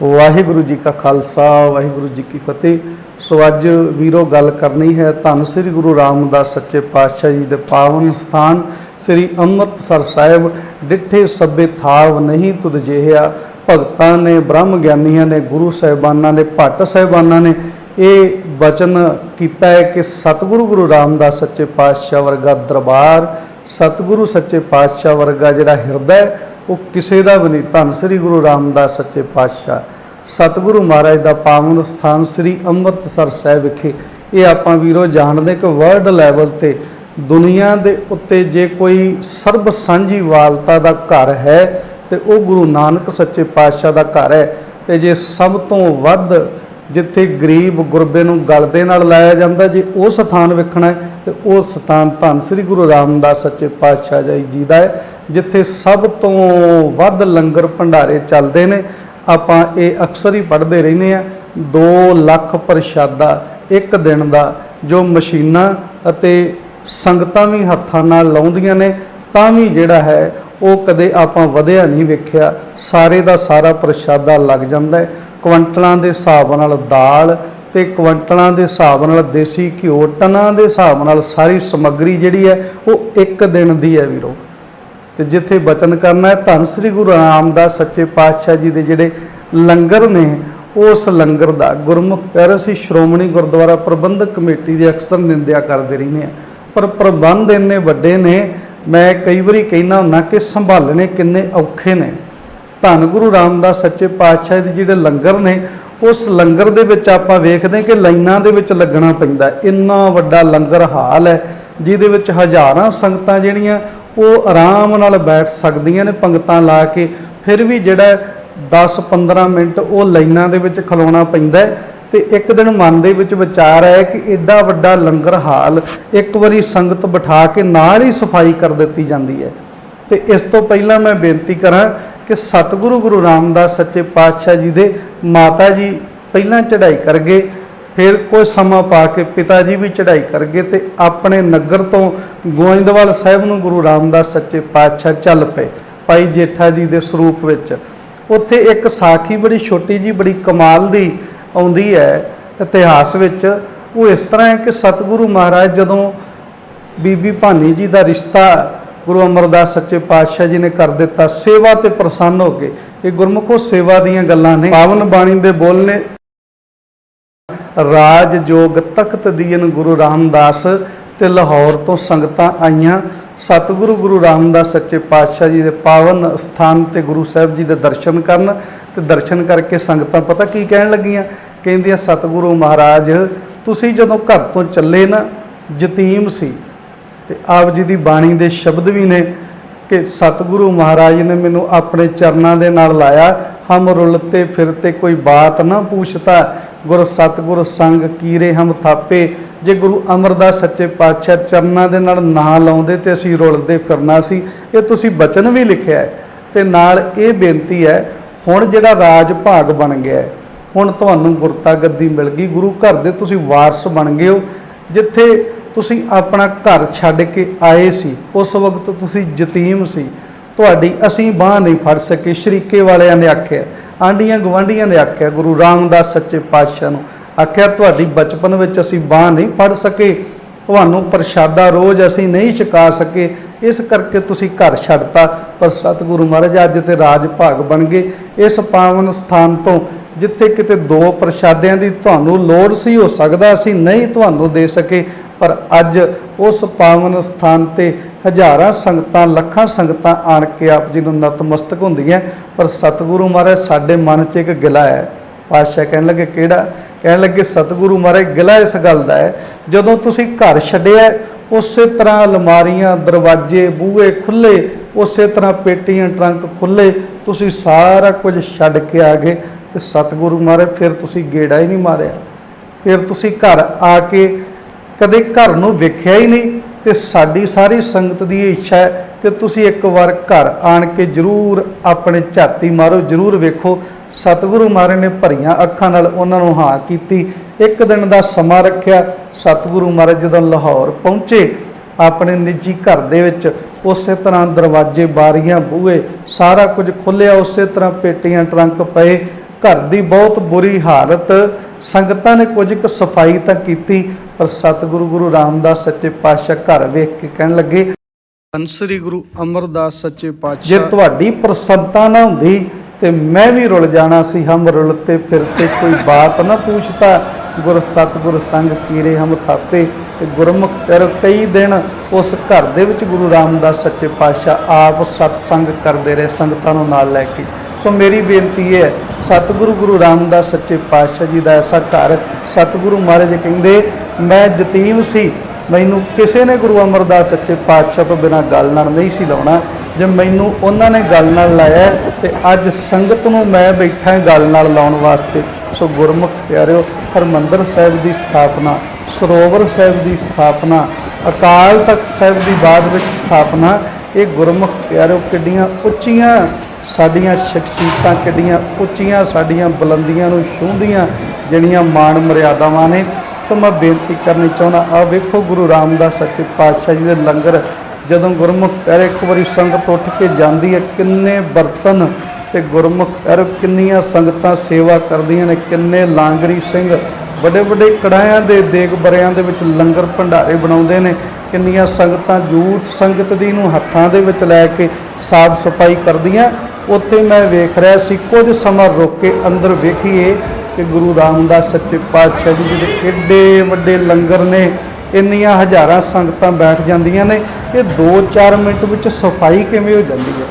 ਵਾਹਿਗੁਰੂ ਜੀ ਕਾ ਖਾਲਸਾ ਵਾਹਿਗੁਰੂ ਜੀ ਕੀ ਫਤਿਹ। ਸੋ ਅੱਜ ਵੀਰੋ ਗੱਲ ਕਰਨੀ ਹੈ ਧੰਨ ਸ੍ਰੀ ਗੁਰੂ ਰਾਮਦਾਸ ਸੱਚੇ ਪਾਤਸ਼ਾਹ ਜੀ ਦੇ ਪਾਵਨ ਸਥਾਨ ਸ੍ਰੀ ਅੰਮ੍ਰਿਤਸਰ ਸਾਹਿਬ ਡਿੱਠੇ ਸਭੇ ਥਾਵ ਨਹੀਂ ਤੁਧ ਜਿਹਾ ਭਗਤਾਂ ਨੇ ਬ੍ਰਹਮ ਗਿਆਨੀਆਂ ਨੇ ਗੁਰੂ ਸਾਹਿਬਾਨਾਂ ਨੇ ਭੱਟ ਸਾਹਿਬਾਨਾਂ ਨੇ ਇਹ ਬਚਨ ਕੀਤਾ ਹੈ ਕਿ ਸਤਿਗੁਰੂ ਗੁਰੂ ਰਾਮਦਾਸ ਸੱਚੇ ਪਾਤਸ਼ਾਹ ਵਰਗਾ ਦਰਬਾਰ ਸਤਿਗੁਰੂ ਸੱਚੇ ਪਾਤਸ਼ਾਹ ਵਰਗਾ ਜਿਹੜਾ ਹਿਰਦਾ ਹੈ, ਉਹ ਕਿਸੇ ਦਾ ਵੀ ਨਹੀਂ। ਧੰਨ ਸ੍ਰੀ ਗੁਰੂ ਰਾਮਦਾਸ ਸੱਚੇ ਪਾਤਸ਼ਾਹ। ਸਤਿਗੁਰੂ ਮਹਾਰਾਜ ਦਾ ਪਾਵਨ ਸਥਾਨ ਸ੍ਰੀ ਅੰਮ੍ਰਿਤਸਰ ਸਾਹਿਬ ਵਿਖੇ। ਇਹ ਆਪਾਂ ਵੀਰੋ ਜਾਣਦੇ ਕਿ ਵਰਲਡ ਲੈਵਲ ਤੇ ਦੁਨੀਆ ਦੇ ਉੱਤੇ ਜੇ ਕੋਈ ਸਰਬ ਸਾਂਝੀ ਵਾਲਤਾ ਦਾ ਘਰ ਹੈ, ਤੇ ਉਹ ਗੁਰੂ ਨਾਨਕ ਸੱਚੇ ਪਾਤਸ਼ਾਹ ਦਾ ਘਰ ਹੈ। ਤੇ ਜੇ ਸਭ ਤੋਂ ਵੱਧ ਜਿੱਥੇ ਗਰੀਬ ਗੁਰਬੇ ਨੂੰ ਗਲ ਦੇ ਨਾਲ ਲਾਇਆ ਜਾਂਦਾ ਜੇ, ਉਹ ਸਥਾਨ ਵੇਖਣਾ ਹੈ ਤੇ ਉਹ ਸਥਾਨ ਧੰਨ ਸ੍ਰੀ ਗੁਰੂ ਰਾਮਦਾਸ ਸੱਚੇ ਪਾਤਸ਼ਾਹ ਜੀ ਜੀ ਦਾ ਹੈ, ਜਿੱਥੇ ਸਭ ਤੋਂ ਵੱਧ ਲੰਗਰ ਭੰਡਾਰੇ ਚੱਲਦੇ ਨੇ। ਆਪਾਂ ਇਹ ਅਕਸਰ ਹੀ ਪੜ੍ਹਦੇ ਰਹਿੰਦੇ ਆ 2 ਲੱਖ ਪ੍ਰਸ਼ਾਦਾ ਇੱਕ ਦਿਨ ਦਾ, ਜੋ ਮਸ਼ੀਨਾਂ ਅਤੇ ਸੰਗਤਾਂ ਵੀ ਹੱਥਾਂ ਨਾਲ ਲਾਉਂਦੀਆਂ ਨੇ, ਤਾਂ ਵੀ ਜਿਹੜਾ ਹੈ ਉਹ ਕਦੇ ਆਪਾਂ ਵਧਿਆ ਨਹੀਂ ਵੇਖਿਆ। ਸਾਰੇ ਦਾ ਸਾਰਾ ਪ੍ਰਸ਼ਾਦਾ ਲੱਗ ਜਾਂਦਾ ਹੈ। ਕੁਇੰਟਲਾਂ ਦੇ ਹਿਸਾਬ ਨਾਲ ਦਾਲ ਤੇ ਕੁਇੰਟਲਾਂ ਦੇ ਹਿਸਾਬ ਨਾਲ ਦੇਸੀ ਘਿਓ, ਟਨਾਂ ਦੇ ਹਿਸਾਬ ਨਾਲ ਸਾਰੀ ਸਮੱਗਰੀ ਜਿਹੜੀ ਹੈ, ਉਹ ਇੱਕ ਦਿਨ ਦੀ ਹੈ ਵੀਰੋ। ਤੇ ਜਿੱਥੇ ਬਚਨ ਕਰਨਾ ਹੈ, ਧੰਨ ਸ੍ਰੀ ਗੁਰੂ ਰਾਮਦਾਸ ਸੱਚੇ ਪਾਤਸ਼ਾਹ ਜੀ ਦੇ ਜਿਹੜੇ ਲੰਗਰ ਨੇ, ਉਸ ਲੰਗਰ ਦਾ ਗੁਰਮੁਖ ਪਿਆਰੇ ਸੀ, ਸ਼੍ਰੋਮਣੀ ਗੁਰਦੁਆਰਾ ਪ੍ਰਬੰਧਕ ਕਮੇਟੀ ਦੇ ਅਕਸਰ ਨਿੰਦਿਆ ਕਰਦੇ ਰਹਿੰਦੇ ਆ। ਪਰ ਪ੍ਰਬੰਧ ਇੰਨੇ ਵੱਡੇ ਨੇ ਮੈਂ ਕਈ ਵਾਰੀ ਕਹਿਣਾ ਹੁੰਦਾ ਕਿ ਸੰਭਾਲਣੇ ਕਿੰਨੇ ਔਖੇ ਨੇ। ਧੰਨ ਗੁਰੂ ਰਾਮਦਾਸ ਸੱਚੇ ਪਾਤਸ਼ਾਹ ਦੇ ਜਿਹੜੇ ਲੰਗਰ ਨੇ, ਉਸ ਲੰਗਰ ਦੇ ਵਿੱਚ ਆਪਾਂ ਵੇਖਦੇ ਕਿ ਲਾਈਨਾਂ ਦੇ ਵਿੱਚ ਲੱਗਣਾ ਪੈਂਦਾ। ਇੰਨਾ ਵੱਡਾ ਲੰਗਰ ਹਾਲ ਹੈ, ਜਿਹਦੇ ਵਿੱਚ ਹਜ਼ਾਰਾਂ ਸੰਗਤਾਂ ਜਿਹੜੀਆਂ, ਉਹ ਆਰਾਮ ਨਾਲ ਬੈਠ ਸਕਦੀਆਂ ਨੇ ਪੰਗਤਾਂ ਲਾ ਕੇ। ਫਿਰ ਵੀ ਜਿਹੜਾ 10-15 ਮਿੰਟ ਉਹ ਲਾਈਨਾਂ ਦੇ ਵਿੱਚ ਖਲੋਣਾ ਪੈਂਦਾ ਤੇ ਇੱਕ ਦਿਨ ਮਨ ਦੇ ਵਿੱਚ ਵਿਚਾਰ ਆਇਆ ਕਿ ਐਡਾ ਵੱਡਾ ਲੰਗਰ ਹਾਲ ਇੱਕ ਵਾਰੀ ਸੰਗਤ ਬਿਠਾ ਕੇ ਨਾਲ ਹੀ ਸਫ਼ਾਈ ਕਰ ਦਿੱਤੀ ਜਾਂਦੀ ਹੈ। ਤੇ ਇਸ ਤੋਂ ਪਹਿਲਾਂ ਮੈਂ ਬੇਨਤੀ ਕਰਾਂ ਕਿ ਸਤਿਗੁਰੂ ਗੁਰੂ ਰਾਮਦਾਸ ਸੱਚੇ ਪਾਤਸ਼ਾਹ ਜੀ ਦੇ ਮਾਤਾ ਜੀ ਪਹਿਲਾਂ ਚੜ੍ਹਾਈ ਕਰ ਗਏ ਫਿਰ ਕੋਈ ਸਮਾਂ ਪਾ ਕੇ ਪਿਤਾ ਜੀ ਵੀ ਚੜ੍ਹਾਈ ਕਰ ਗਏ ਤੇ ਆਪਣੇ ਨਗਰ ਤੋਂ ਗੋਇੰਦਵਾਲ ਸਾਹਿਬ ਨੂੰ ਗੁਰੂ ਰਾਮਦਾਸ ਸੱਚੇ ਪਾਤਸ਼ਾਹ ਚੱਲ ਪਏ ਭਾਈ ਜੇਠਾ ਜੀ ਦੇ ਸਰੂਪ ਵਿੱਚ। ਉੱਥੇ ਇੱਕ ਸਾਖੀ ਬੜੀ ਛੋਟੀ ਜੀ ਬੜੀ ਕਮਾਲ ਦੀ ਆਉਂਦੀ ਹੈ, ਇਤਿਹਾਸ ਵਿੱਚ ਉਹ ਇਸ ਤਰ੍ਹਾਂ ਹੈ ਕਿ ਸਤਿਗੁਰੂ ਮਹਾਰਾਜ ਜਦੋਂ ਬੀਬੀ ਭਾਨੀ ਜੀ ਦਾ ਰਿਸ਼ਤਾ ਗੁਰੂ ਅਮਰਦਾਸ ਸੱਚੇ ਪਾਤਸ਼ਾਹ ਜੀ ਨੇ ਕਰ ਦਿੱਤਾ, ਸੇਵਾ ਤੇ ਪ੍ਰਸੰਨ ਹੋ ਕੇ, ਇਹ ਗੁਰਮੁਖੋ ਸੇਵਾ ਦੀਆਂ ਗੱਲਾਂ ਨੇ। ਪਾਵਨ ਬਾਣੀ ਦੇ ਬੋਲ ਨੇ, ਰਾਜ ਜੋਗ ਤਖਤ ਦੀਨ ਗੁਰੂ ਰਾਮਦਾਸ ਤੇ ਲਾਹੌਰ ਤੋਂ ਸੰਗਤਾਂ ਆਈਆਂ। ਸਤਿਗੁਰੂ ਗੁਰੂ ਰਾਮਦਾਸ ਸੱਚੇ ਪਾਤਸ਼ਾਹ ਜੀ ਦੇ ਪਾਵਨ ਸਥਾਨ ਤੇ ਗੁਰੂ ਸਾਹਿਬ ਜੀ ਦੇ ਦਰਸ਼ਨ ਕਰਨ ਤੇ ਦਰਸ਼ਨ ਕਰਕੇ ਸੰਗਤਾਂ ਪਤਾ ਕੀ ਕਹਿਣ ਲੱਗੀਆਂ? ਕਹਿੰਦੀਆਂ, ਸਤਿਗੁਰੂ ਮਹਾਰਾਜ, ਤੁਸੀਂ ਜਦੋਂ ਘਰ ਤੋਂ ਚੱਲੇ ਨਾ, ਯਤੀਮ ਸੀ। ਤੇ ਆਪ ਜੀ ਦੀ ਬਾਣੀ ਦੇ ਸ਼ਬਦ ਵੀ ਨੇ ਕਿ ਸਤਿਗੁਰੂ ਮਹਾਰਾਜ ਨੇ ਮੈਨੂੰ ਆਪਣੇ ਚਰਨਾਂ ਦੇ ਨਾਲ ਲਾਇਆ। ਹਮ ਰੁਲਤੇ ਫਿਰਤੇ ਕੋਈ ਬਾਤ ਨਾ ਪੁੱਛਤਾ। ਗੁਰ ਸਤਿਗੁਰ ਸੰਗ ਕੀਰੇ ਹਮ ਥਾਪੇ ਜੇ ਗੁਰੂ ਅਮਰਦਾਸ ਸੱਚੇ ਪਾਤਸ਼ਾਹ ਚਰਨਾਂ ਦੇ ਨਾਲ ਨਾਂ ਲਾਉਂਦੇ ਤੇ ਅਸੀਂ ਰੁਲਦੇ ਫਿਰਨਾ ਸੀ ਇਹ ਤੁਸੀਂ ਬਚਨ ਵੀ ਲਿਖਿਆ ਹੈ। ਤੇ ਨਾਲ ਇਹ ਬੇਨਤੀ ਹੈ ਹੁਣ ਜਿਹੜਾ ਰਾਜ ਭਾਗ ਬਣ ਗਿਆ ਹੈ, ਹੁਣ ਤੁਹਾਨੂੰ ਗੁਰਤਾ ਗੱਦੀ ਮਿਲ ਗਈ। ਗੁਰੂ ਘਰ ਦੇ ਤੁਸੀਂ ਵਾਰਸ ਬਣ ਗਏ ਹੋ ਜਿੱਥੇ ਤੁਸੀਂ ਆਪਣਾ ਘਰ ਛੱਡ ਕੇ ਆਏ ਸੀ ਉਸ ਵਕਤ ਤੁਸੀਂ ਯਤੀਮ ਸੀ। ਤੁਹਾਡੀ ਅਸੀਂ ਬਾਹ ਨਹੀਂ ਫੜ ਸਕੇ ਸ਼ਰੀਕੇ ਵਾਲਿਆਂ ਨੇ ਆਖਿਆ ਆਂਡੀਆਂ ਗਵਾਂਡੀਆਂ ਨੇ ਆਖਿਆ, ਗੁਰੂ ਰਾਮਦਾਸ ਸੱਚੇ ਪਾਤਸ਼ਾਹ ਨੂੰ। ਆਖਿਆ, ਤੁਹਾਡੀ ਬਚਪਨ ਵਿੱਚ ਅਸੀਂ ਬਾਹ ਨਹੀਂ ਫੜ ਸਕੇ, ਤੁਹਾਨੂੰ ਪ੍ਰਸ਼ਾਦਾ ਰੋਜ਼ ਅਸੀਂ ਨਹੀਂ ਛਕਾ ਸਕੇ। ਇਸ ਕਰਕੇ ਤੁਸੀਂ ਘਰ ਛੱਡਤਾ। ਪਰ ਸਤਿਗੁਰੂ ਮਹਾਰਾਜ, ਅੱਜ ਤੇ ਰਾਜ ਭਾਗ ਬਣ ਗਏ। ਇਸ ਪਾਵਨ ਸਥਾਨ ਤੋਂ ਜਿੱਥੇ ਕਿਤੇ ਦੋ ਪ੍ਰਸ਼ਾਦਿਆਂ ਦੀ ਤੁਹਾਨੂੰ ਲੋੜ ਸੀ ਹੋ ਸਕਦਾ ਅਸੀਂ ਨਹੀਂ ਤੁਹਾਨੂੰ ਦੇ ਸਕੇ। ਪਰ ਅੱਜ ਉਸ ਪਾਵਨ ਸਥਾਨ ਤੇ ਹਜ਼ਾਰਾਂ ਸੰਗਤਾਂ, ਲੱਖਾਂ ਸੰਗਤਾਂ ਆਣ ਕੇ ਆਪ ਜੀ ਨੂੰ ਨਤਮਸਤਕ ਹੁੰਦੀਆਂ। ਪਰ ਸਤਿਗੁਰੂ ਮਹਾਰਾਜ, ਸਾਡੇ ਮਨ 'ਚ ਇੱਕ ਗਿਲਾ ਹੈ। ਪਾਤਸ਼ਾਹ ਕਹਿਣ ਲੱਗੇ, ਕਿਹੜਾ? ਕਹਿਣ ਲੱਗੇ, ਸਤਿਗੁਰੂ ਮਹਾਰਾਜ, ਗਿਲਾ ਇਸ ਗੱਲ ਦਾ ਹੈ, ਜਦੋਂ ਤੁਸੀਂ ਘਰ ਛੱਡਿਆ, ਉਸੇ ਤਰ੍ਹਾਂ ਅਲਮਾਰੀਆਂ, ਦਰਵਾਜ਼ੇ, ਬੂਹੇ ਖੁੱਲੇ ਉਸੇ ਤਰ੍ਹਾਂ ਪੇਟੀਆਂ, ਟਰੰਕ ਖੁੱਲੇ ਤੁਸੀਂ ਸਾਰਾ ਕੁਝ ਛੱਡ ਕੇ ਆ ਗਏ ਤੇ ਸਤਿਗੁਰੂ ਮਹਾਰਾਜ, ਫਿਰ ਤੁਸੀਂ ਗੇੜਾ ਹੀ ਨਹੀਂ ਮਾਰਿਆ। ਫਿਰ ਤੁਸੀਂ ਘਰ ਆ ਕੇ ਕਦੇ ਘਰ ਨੂੰ ਵੇਖਿਆ ਹੀ ਨਹੀਂ ਤੇ ਸਾਡੀ ਸਾਰੀ ਸੰਗਤ ਦੀ ਇਹ ਇੱਛਾ ਹੈ ਕਿ ਤੁਸੀਂ ਇੱਕ ਵਾਰ ਘਰ ਆਣ ਕੇ ਜਰੂਰ ਆਪਣੇ ਝਾਤੀ ਮਾਰੋ, ਜਰੂਰ ਵੇਖੋ। ਸਤਿਗੁਰੂ ਮਹਾਰਾਜ ਨੇ ਭਰੀਆਂ ਅੱਖਾਂ ਨਾਲ ਉਹਨਾਂ ਨੂੰ ਹਾਂ ਕੀਤੀ। ਇੱਕ ਦਿਨ ਦਾ ਸਮਾਂ ਰੱਖਿਆ। ਸਤਿਗੁਰੂ ਮਹਾਰਾਜ ਜਦੋਂ ਲਾਹੌਰ ਪਹੁੰਚੇ, ਆਪਣੇ ਨਿੱਜੀ ਘਰ ਦੇ ਵਿੱਚ, ਉਸੇ ਤਰ੍ਹਾਂ ਦਰਵਾਜ਼ੇ, ਬਾਰੀਆਂ, ਬੂਹੇ, ਸਾਰਾ ਕੁਝ ਖੁੱਲਿਆ ਉਸੇ ਤਰ੍ਹਾਂ ਪੇਟੀਆਂ ਟਰੰਕ ਪਏ। ਘਰ ਦੀ ਬਹੁਤ ਬੁਰੀ ਹਾਲਤ। ਸੰਗਤਾਂ ਨੇ ਕੁਝ ਕੁ ਸਫ਼ਾਈ ਤਾਂ ਕੀਤੀ ਪਰ ਸਤਿਗੁਰੂ ਗੁਰੂ ਰਾਮਦਾਸ ਸੱਚੇ ਪਾਤਸ਼ਾਹ ਘਰ ਵੇਖ ਕੇ ਕਹਿਣ ਲੱਗੇ ਸ੍ਰੀ ਗੁਰੂ ਅਮਰਦਾਸ ਸੱਚੇ ਪਾਤਸ਼ਾਹ। ਜੇ ਤੁਹਾਡੀ ਪ੍ਰਸੰਨਤਾ ਨਾ ਹੁੰਦੀ ਤੇ ਮੈਂ ਵੀ ਰੁਲ ਜਾਣਾ ਸੀ ਹਮ ਰੁਲਤੇ ਫਿਰਤੇ ਕੋਈ ਬਾਤ ਨਾ ਪੁੱਛਤਾ। ਗੁਰ ਸਤਿਗੁਰ ਸੰਗ ਕੀਰੇ ਹਮ ਥਾਪੇ ਤੇ ਗੁਰਮੁਖ ਕਰ ਕਈ ਦਿਨ ਉਸ ਘਰ ਦੇ ਵਿੱਚ ਗੁਰੂ ਰਾਮਦਾਸ ਸੱਚੇ ਪਾਤਸ਼ਾਹ ਆਪ ਸਤਸੰਗ ਕਰਦੇ ਰਹੇ ਸੰਗਤਾਂ ਨੂੰ ਨਾਲ ਲੈ ਕੇ। ਸੋ ਮੇਰੀ ਬੇਨਤੀ ਹੈ ਸਤਿਗੁਰੂ ਗੁਰੂ ਰਾਮਦਾਸ ਸੱਚੇ ਪਾਤਸ਼ਾਹ ਜੀ ਦਾ ਐਸਾ ਘਰ ਸਤਿਗੁਰੂ ਮਹਾਰਾਜ ਕਹਿੰਦੇ ਮੈਂ ਯਤੀਮ ਸੀ। ਮੈਨੂੰ ਕਿਸੇ ਨੇ ਗੁਰੂ ਅਮਰਦਾਸ ਸੱਚੇ ਪਾਤਸ਼ਾਹ ਤੋਂ ਬਿਨਾਂ ਗੱਲ ਨਾਲ ਨਹੀਂ ਸੀ ਲਾਉਣਾ। ਜੇ ਮੈਨੂੰ ਉਹਨਾਂ ਨੇ ਗੱਲ ਨਾਲ ਲਾਇਆ ਤੇ ਅੱਜ ਸੰਗਤ ਨੂੰ ਮੈਂ ਬੈਠਾ ਗੱਲ ਨਾਲ ਲਾਉਣ ਵਾਸਤੇ, ਸੋ ਗੁਰਮੁਖ ਪਿਆਰਿਓ, ਹਰਮੰਦਰ ਸਾਹਿਬ ਦੀ ਸਥਾਪਨਾ, ਸਰੋਵਰ ਸਾਹਿਬ ਦੀ ਸਥਾਪਨਾ, ਅਕਾਲ ਤਖਤ ਸਾਹਿਬ ਦੀ ਬਾਅਦ ਵਿੱਚ ਸਥਾਪਨਾ, ਇਹ ਗੁਰਮੁਖ ਪਿਆਰਿਓ ਕਿੱਡੀਆਂ ਉੱਚੀਆਂ ਸਾਡੀਆਂ ਸ਼ਖਸੀਅਤਾਂ, ਕਿੱਡੀਆਂ ਉੱਚੀਆਂ ਸਾਡੀਆਂ ਬੁਲੰਦੀਆਂ ਨੂੰ ਛੂੰਹਦੀਆਂ, ਜਿਹੜੀਆਂ ਮਾਣ ਮਰਿਆਦਾਵਾਂ ਨੇ। ਤਾਂ ਮੈਂ ਬੇਨਤੀ ਕਰਨੀ ਚਾਹੁੰਦਾ ਆ ਵੇਖੋ ਗੁਰੂ ਰਾਮਦਾਸ ਸੱਚੇ ਪਾਤਸ਼ਾਹ ਜੀ ਦੇ ਲੰਗਰ, ਜਦੋਂ ਗੁਰਮੁਖ ਪਹਿਰੇ ਇੱਕ ਵਾਰੀ ਸੰਗਤ ਉੱਠ ਕੇ ਜਾਂਦੀ ਹੈ, ਕਿੰਨੇ ਬਰਤਨ ਤੇ ਗੁਰਮੁਖ ਪਿਆਰੇ ਕਿੰਨੀਆਂ ਸੰਗਤਾਂ ਸੇਵਾ ਕਰਦੀਆਂ ਨੇ, ਕਿੰਨੇ ਲਾਂਗਰੀ ਸਿੰਘ ਵੱਡੇ ਵੱਡੇ ਕੜਾਇਆਂ ਦੇ ਦੇਗ ਬਰਿਆਂ ਦੇ ਵਿੱਚ ਲੰਗਰ ਭੰਡਾਰੇ ਬਣਾਉਂਦੇ ਨੇ, ਕਿੰਨੀਆਂ ਸੰਗਤਾਂ ਜੂਠ ਸੰਗਤ ਦੀ ਨੂੰ ਹੱਥਾਂ ਦੇ ਵਿੱਚ ਲੈ ਕੇ ਸਾਫ਼ ਸਫ਼ਾਈ ਕਰਦੀਆਂ, ਉੱਥੇ ਮੈਂ ਵੇਖ ਰਿਹਾ ਸੀ, ਕੁਝ ਸਮਾਂ ਰੁਕ ਕੇ ਅੰਦਰ ਵੇਖੀਏ ਕਿ ਗੁਰੂ ਰਾਮਦਾਸ ਸੱਚੇ ਪਾਤਸ਼ਾਹ ਜੀ ਦੇ ਕਿੱਡੇ ਵੱਡੇ ਲੰਗਰ ਨੇ, ਇੰਨੀਆਂ ਹਜ਼ਾਰਾਂ ਸੰਗਤਾਂ ਬੈਠ ਜਾਂਦੀਆਂ ਨੇ, ਇਹ 2-4 ਮਿੰਟ ਵਿੱਚ ਸਫ਼ਾਈ ਕਿਵੇਂ ਹੋ ਜਾਂਦੀ ਹੈ?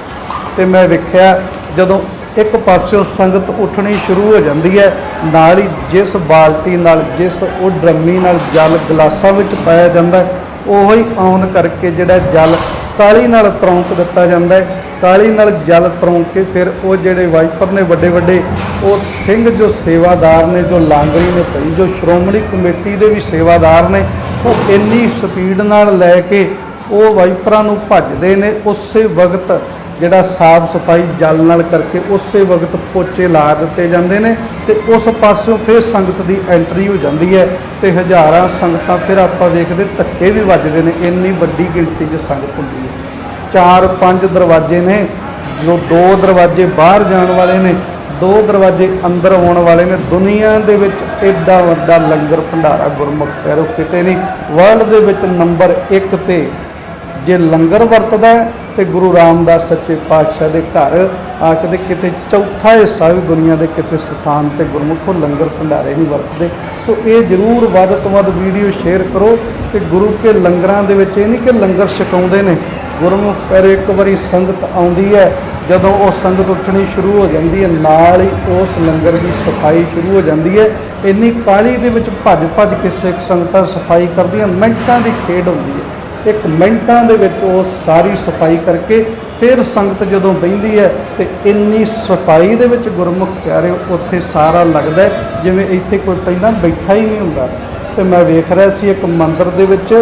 ਤੇ ਮੈਂ ਵੇਖਿਆ ਜਦੋਂ ਇੱਕ ਪਾਸਿਓਂ ਸੰਗਤ ਉੱਠਣੀ ਸ਼ੁਰੂ ਹੋ ਜਾਂਦੀ ਹੈ, ਨਾਲ ਹੀ ਜਿਸ ਬਾਲਟੀ ਨਾਲ, ਜਿਸ ਉਹ ਡਰਮੀ ਨਾਲ ਜਲ ਗਲਾਸਾਂ ਵਿੱਚ ਪਾਇਆ ਜਾਂਦਾ ਹੈ ਉਹੋ ਹੀ ਆਨ ਕਰਕੇ ਜਿਹੜਾ ਜਲ ਕਾਲੀ ਨਾਲ ਤਰੌਂਕ ਦਿੱਤਾ ਜਾਂਦਾ ਹੈ। ਕਾਲੀ ਨਾਲ ਜਲ ਤਰੌਂਕ ਕੇ ਫਿਰ ਉਹ ਜਿਹੜੇ ਵਾਈਪਰ ਨੇ ਵੱਡੇ ਵੱਡੇ, ਉਹ ਸਿੰਘ ਜੋ ਸੇਵਾਦਾਰ ਨੇ, ਜੋ ਲਾਂਗਰੀ ਨੇ ਭਈ, ਜੋ ਸ਼੍ਰੋਮਣੀ ਕਮੇਟੀ ਦੇ ਵੀ ਸੇਵਾਦਾਰ ਨੇ, ਉਹ ਇੰਨੀ ਸਪੀਡ ਨਾਲ ਲੈ ਕੇ ਉਹ ਵਾਈਪਰਾਂ ਨੂੰ ਭੱਜਦੇ ਨੇ, ਉਸੇ ਵਕਤ ਜਿਹੜਾ ਸਾਫ਼ ਸਫ਼ਾਈ ਜਲ ਨਾਲ ਕਰਕੇ ਉਸੇ ਵਕਤ ਪੋਚੇ ਲਾ ਦਿੱਤੇ ਜਾਂਦੇ ਨੇ ਤੇ ਉਸ ਪਾਸਿਓਂ ਫਿਰ ਸੰਗਤ ਦੀ ਐਂਟਰੀ ਹੋ ਜਾਂਦੀ ਹੈ ਤੇ ਹਜ਼ਾਰਾਂ ਸੰਗਤਾਂ ਫਿਰ ਆਪਾਂ ਦੇਖਦੇ ਧੱਕੇ ਵੀ ਵੱਜਦੇ ਨੇ, ਇੰਨੀ ਵੱਡੀ ਗਿਣਤੀ 'ਚ ਸੰਗਤ ਹੁੰਦੀ ਹੈ। ਚਾਰ ਪੰਜ ਦਰਵਾਜ਼ੇ ਨੇ, ਜੋ ਦੋ ਦਰਵਾਜ਼ੇ ਬਾਹਰ ਜਾਣ ਵਾਲੇ ਨੇ, ਦੋ ਦਰਵਾਜ਼ੇ ਅੰਦਰ ਆਉਣ ਵਾਲੇ ਨੇ, ਦੁਨੀਆ ਦੇ ਵਿੱਚ ਐਡਾ ਵੱਡਾ ਲੰਗਰ ਭੰਡਾਰਾ ਗੁਰਮੁਖ ਪੈਰੋ ਕਿਤੇ ਨਹੀਂ ਵਰਲਡ ਦੇ ਵਿੱਚ ਨੰਬਰ 1 ਤੇ ਜੇ ਲੰਗਰ ਵਰਤਦਾ ਹੈ, ਤੇ ਗੁਰੂ ਰਾਮਦਾਸ ਸੱਚੇ ਪਾਤਸ਼ਾਹ ਦੇ ਘਰ ਆ ਕੇ ਤੇ ਕਿਤੇ ਚੌਥਾ ਹਿੱਸਾ ਵੀ ਦੁਨੀਆ ਦੇ ਕਿਸੇ ਸਥਾਨ ਤੇ ਗੁਰਮੁਖੋ ਲੰਗਰ ਭੰਡਾਰੇ ਨਹੀਂ ਵਰਤਦੇ। ਸੋ ਇਹ ਜ਼ਰੂਰ ਵੱਧ ਤੋਂ ਵੱਧ ਵੀਡੀਓ ਸ਼ੇਅਰ ਕਰੋ ਕਿ ਗੁਰੂ ਕੇ ਲੰਗਰਾਂ ਦੇ ਵਿੱਚ ਇਹ ਨਹੀਂ ਕਿ ਲੰਗਰ ਛਕਾਉਂਦੇ ਨੇ। ਗੁਰਮੁਖ ਪਰ ਇੱਕ ਵਾਰੀ ਸੰਗਤ ਆਉਂਦੀ ਹੈ, ਜਦੋਂ ਉਹ ਸੰਗਤ ਉੱਠਣੀ ਸ਼ੁਰੂ ਹੋ ਜਾਂਦੀ ਹੈ, ਨਾਲ ਹੀ ਉਸ ਲੰਗਰ ਦੀ ਸਫ਼ਾਈ ਸ਼ੁਰੂ ਹੋ ਜਾਂਦੀ ਹੈ। ਇੰਨੀ ਕਾਲੀ ਦੇ ਵਿੱਚ ਭੱਜ ਭੱਜ ਕੇ ਸਿੱਖ ਸੰਗਤਾਂ ਸਫ਼ਾਈ ਕਰਦੀਆਂ, ਮਿੰਟਾਂ ਦੀ ਖੇਡ ਹੁੰਦੀ ਹੈ। ਇੱਕ ਮਿੰਟਾਂ ਦੇ ਵਿੱਚ ਉਹ ਸਾਰੀ ਸਫ਼ਾਈ ਕਰਕੇ ਫਿਰ ਸੰਗਤ ਜਦੋਂ ਬਹਿੰਦੀ ਹੈ ਤੇ ਇੰਨੀ ਸਫ਼ਾਈ ਦੇ ਵਿੱਚ ਗੁਰਮੁਖ ਪਿਆਰੇ, ਉੱਥੇ ਸਾਰਾ ਲੱਗਦਾ ਜਿਵੇਂ ਇੱਥੇ ਕੋਈ ਪਹਿਲਾਂ ਬੈਠਾ ਹੀ ਨਹੀਂ ਹੁੰਦਾ। ਤੇ ਮੈਂ ਵੇਖ ਰਿਹਾ ਸੀ ਇੱਕ ਮੰਦਿਰ ਦੇ ਵਿੱਚ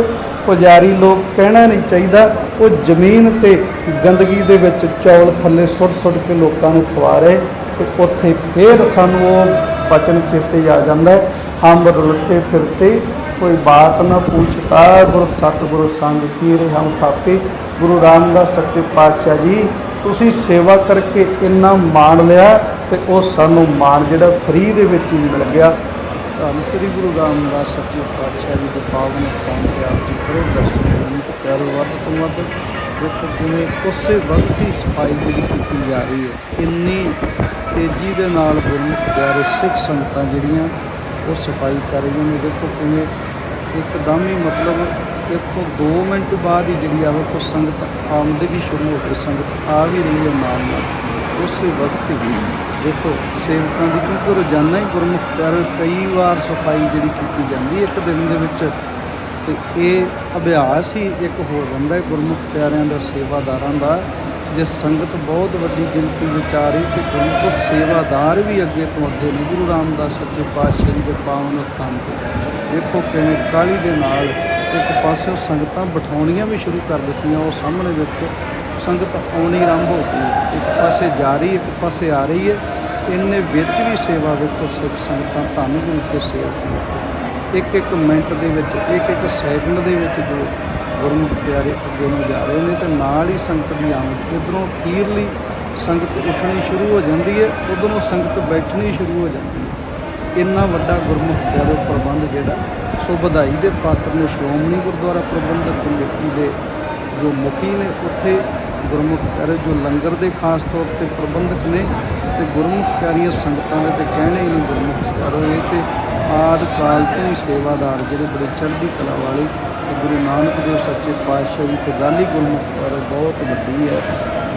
ਪੁਜਾਰੀ ਲੋਕ ਕਹਿਣਾ ਨਹੀਂ ਚਾਹੀਦਾ, ਉਹ ਜ਼ਮੀਨ ਤੇ ਗੰਦਗੀ ਦੇ ਵਿੱਚ ਚੌਲ ਥੱਲੇ ਸੁੱਟ ਸੁੱਟ ਕੇ ਲੋਕਾਂ ਨੂੰ ਖਵਾ ਰਹੇ, ਤੇ ਉੱਥੇ ਫੇਰ ਸਾਨੂੰ ਉਹ ਬਚਨ ਚੇਤੇ ਆ ਜਾਂਦਾ ਹੈ। ਹਮ ਰੁਲਤੇ ਫਿਰਤੇ ਕੋਈ ਬਾਤ ਨਾ ਪੁੱਛਤਾ, ਗੁਰ ਸਤਿਗੁਰੂ ਸੰਗ ਕੀ ਰਹੇ ਹਮ ਥਾਪੇ? ਗੁਰੂ ਰਾਮਦਾਸ ਸੱਚੇ ਪਾਤਸ਼ਾਹ ਜੀ, ਤੁਸੀਂ ਸੇਵਾ ਕਰਕੇ ਇੰਨਾ ਮਾਣ ਲਿਆ ਤੇ ਉਹ ਸਾਨੂੰ ਮਾਣ ਜਿਹੜਾ ਫ੍ਰੀ ਦੇ ਵਿੱਚ ਹੀ ਮਿਲ ਗਿਆ। ਧੰਨ ਸ੍ਰੀ ਗੁਰੂ ਰਾਮਦਾਸ ਸੱਚੇ ਪਾਤਸ਼ਾਹ ਜੀ ਦੇ ਪਾਵਨ ਸਥਾਨ ਤੇ ਆਪ ਜੀ ਕਰੋ ਦਰਸ਼ਨ ਕਰਨ ਤੇ ਪਿਆਰੋ, ਵੱਧ ਤੋਂ ਵੱਧ ਦੇਖੋ ਕਿਵੇਂ ਉਸੇ ਵਕਤ ਹੀ ਸਫ਼ਾਈ ਜਿਹੜੀ ਕੀਤੀ ਜਾ ਰਹੀ ਹੈ। ਇੰਨੀ ਤੇਜ਼ੀ ਦੇ ਨਾਲ ਗੁਰੂ ਪਿਆਰੇ ਸਿੱਖ ਸੰਗਤਾਂ ਜਿਹੜੀਆਂ ਉਹ ਸਫ਼ਾਈ ਕਰ ਰਹੀਆਂ ਨੇ ਦੇਖੋ ਕਿਵੇਂ ਇੱਕਦਮ ਹੀ ਮਤਲਬ ਇੱਕ ਤੋਂ 2 ਮਿੰਟ ਬਾਅਦ ਹੀ ਜਿਹੜੀ ਆ ਉਹ ਸੰਗਤ ਆਉਂਦੀ ਵੀ ਸ਼ੁਰੂ ਹੋ ਗਈ, ਸੰਗਤ ਆ ਵੀ ਰਹੀ ਹੈ ਨਾਲ ਨਾਲ। ਉਸੇ ਵਕਤ ਹੀ ਦੇਖੋ ਸੇਵਕਾਂ ਦੀ ਕਿਉਂਕਿ ਰੋਜ਼ਾਨਾ ਹੀ ਗੁਰਮੁਖ ਪਿਆਰੇ ਕਈ ਵਾਰ ਸਫ਼ਾਈ ਜਿਹੜੀ ਕੀਤੀ ਜਾਂਦੀ ਇੱਕ ਦਿਨ ਦੇ ਵਿੱਚ। ਤੇ ਇਹ ਅਭਿਆਸ ਹੀ ਇੱਕ ਹੋ ਜਾਂਦਾ ਹੈ, ਗੁਰਮੁਖ ਪਿਆਰਿਆਂ ਦਾ, ਸੇਵਾਦਾਰਾਂ ਦਾ। ਜੇ ਸੰਗਤ ਬਹੁਤ ਵੱਡੀ ਗਿਣਤੀ ਵਿੱਚ ਆ ਰਹੀ ਤੇ ਗੁਰਮੁਖ ਸੇਵਾਦਾਰ ਵੀ ਅੱਗੇ ਤੋਂ ਅੱਗੇ ਨੇ, ਗੁਰੂ ਰਾਮਦਾਸ ਸੱਚੇ ਪਾਤਸ਼ਾਹ ਜੀ ਦੇ ਪਾਵਨ ਸਥਾਨ ਤੇ। ਦੇਖੋ ਕਿਵੇਂ ਕਾਲੀ ਦੇ ਨਾਲ ਇੱਕ ਪਾਸੇ ਸੰਗਤਾਂ ਬਿਠਾਉਣੀਆਂ ਵੀ ਸ਼ੁਰੂ ਕਰ ਦਿੱਤੀਆਂ, ਉਹ ਸਾਹਮਣੇ ਵਿੱਚ ਸੰਗਤ ਆਉਣੀ ਆਰੰਭ ਹੋ ਗਈ। ਇੱਕ ਪਾਸੇ ਜਾ ਰਹੀ, ਇੱਕ ਪਾਸੇ ਆ ਰਹੀ ਹੈ। ਇੰਨੇ ਵਿੱਚ ਵੀ ਸੇਵਾ ਵੇਖੋ, ਸਿੱਖ ਸੰਗਤਾਂ ਧੰਨ ਗੁਰੂ ਕੇ ਸੇਵਾ ਇੱਕ ਇੱਕ ਮਿੰਟ ਦੇ ਵਿੱਚ ਇੱਕ ਇੱਕ ਸੈਕਿੰਡ ਦੇ ਵਿੱਚ ਜੋ ਗੁਰਮੁਖ ਪਿਆਰੇ ਅੱਗੇ ਨੂੰ ਜਾ ਰਹੇ ਨੇ ਤੇ ਨਾਲ ਹੀ ਸੰਗਤ ਦੀ ਆਮਦ ਇੱਧਰੋਂ ਅਖੀਰਲੀ ਸੰਗਤ ਉੱਠਣੀ ਸ਼ੁਰੂ ਹੋ ਜਾਂਦੀ ਹੈ ਉਦੋਂ ਸੰਗਤ ਬੈਠਣੀ ਸ਼ੁਰੂ ਹੋ ਜਾਂਦੀ ਹੈ। ਇੰਨਾ ਵੱਡਾ ਗੁਰਮੁਖ ਪਿਆਰੇ ਪ੍ਰਬੰਧ ਜਿਹੜਾ, ਸੋ ਵਧਾਈ ਦੇ ਪਾਤਰ ਨੇ, ਸ਼੍ਰੋਮਣੀ ਗੁਰਦੁਆਰਾ ਪ੍ਰਬੰਧਕ ਕਮੇਟੀ ਦੇ ਜੋ ਮੁਖੀ ਨੇ, ਉੱਥੇ ਗੁਰਮੁਖ ਪਿਆਰੇ ਜੋ ਲੰਗਰ ਦੇ ਖਾਸ ਤੌਰ ਤੇ ਪ੍ਰਬੰਧਕ ਨੇ ਤੇ ਗੁਰਮੁਖ ਪਿਆਰੀਆਂ ਸੰਗਤਾਂ ਦੇ ਤੇ ਕਹਿਣੇ ਹੀ ਨਹੀਂ ਗੁਰਮੁਖ ਪਿਆਰੋ ਇਹ ਤੇ ਆਦ ਕਾਲ ਤੋਂ ਹੀ ਸੇਵਾਦਾਰ ਜਿਹੜੇ ਬੜੇ ਚੜ੍ਹਦੀ ਕਲਾ ਵਾਲੇ ਤੇ ਗੁਰੂ ਨਾਨਕ ਦੇਵ ਸੱਚੇ ਪਾਤਸ਼ਾਹ ਜੀ ਤੇ ਗੱਲ ਗੁਰਮੁਖ ਪਿਆਰੋ ਬਹੁਤ ਵੱਡੀ ਹੈ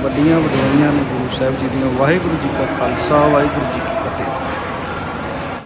ਵੱਡੀਆਂ ਵਡਿਆਈਆਂ ਨੇ ਗੁਰੂ ਸਾਹਿਬ ਜੀ ਦੀਆਂ। ਵਾਹਿਗੁਰੂ ਜੀ ਕਾ ਖਾਲਸਾ, ਵਾਹਿਗੁਰੂ ਜੀ